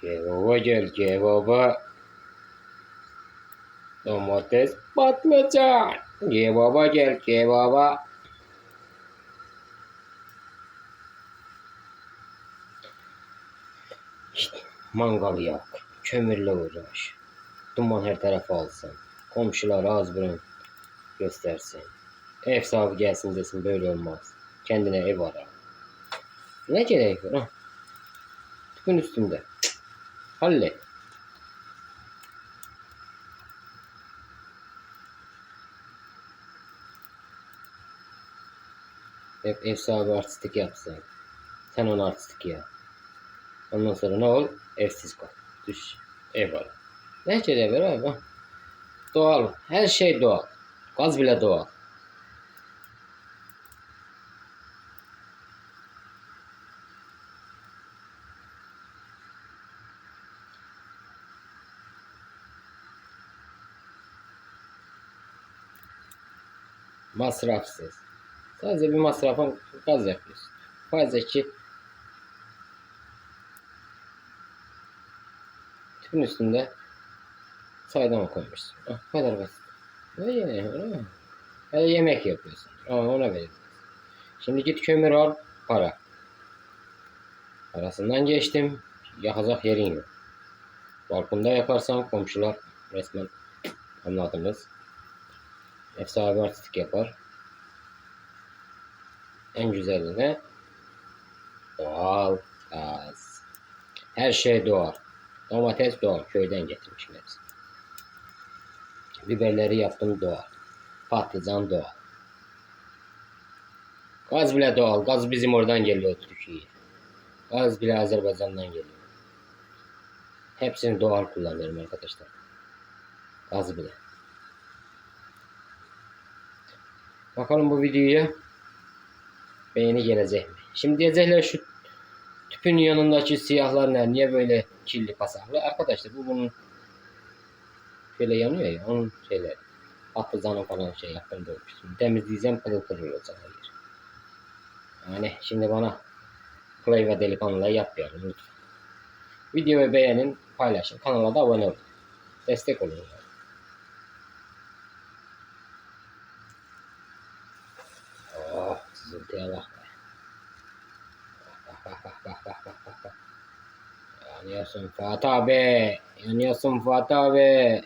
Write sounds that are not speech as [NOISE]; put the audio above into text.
Kebaba gel kebaba. Domates patlıcan. Kebaba gel kebaba. İşte mangal yak. Kömürle uğraş. Duman her tarafa alsın. Komşular az burun göstersin. Ev sahibi gelsin desin böyle olmaz. Kendine ev ara. Ne gerek var? Tüpün üstünde. Hallet. Hep ev sahibi artistik yapsın. Sen onu artistik yap. Ondan sonra ne ol? Evsiz kal. Düş. Ev al. Ne var abi? Doğal. Her şey doğal. Gaz bile doğal. Masrafsız. Sadece bir masrafın gaz yapıyorsun. Fazla ki tüpün üstünde saydam koymuşsun. Ah, kadar basit. Ne yani? öyle mi? Yemek yapıyorsun. Aa, ona vereceğiz. Şimdi git kömür al, para. Parasından geçtim. Yakacak yerin yok. Balkonda yaparsan komşular resmen anladınız. Sahibi artistik yapar. En güzeli de doğal gaz. Her şey doğal. Domates doğal. Köyden getirmişim hepsini. Biberleri yaptım doğal. Patlıcan doğal. Gaz bile doğal. Gaz bizim oradan geliyor Türkiye'ye. Gaz bile Azerbaycan'dan geliyor. Hepsini doğal kullanıyorum arkadaşlar. Gaz bile. Bakalım bu videoya beğeni gelecek mi? Şimdi diyecekler şu tüpün yanındaki siyahlar ne? Niye böyle kirli pasaklı? Arkadaşlar bu bunun şöyle yanıyor ya onun şeyleri. Patlıcanı falan şey yaptım dövmüştüm. Temizleyeceğim pırıl pırıl olacak hayır. Yani şimdi bana play ve delikanlılar yapmayalım lütfen. Videoyu beğenin, paylaşın. Kanala da abone olun. Destek olun. yani. Sızıntıya bak be. [LAUGHS] Bak bak bak. Yanıyorsun Fatih abi. Yanıyorsun Fatih abi.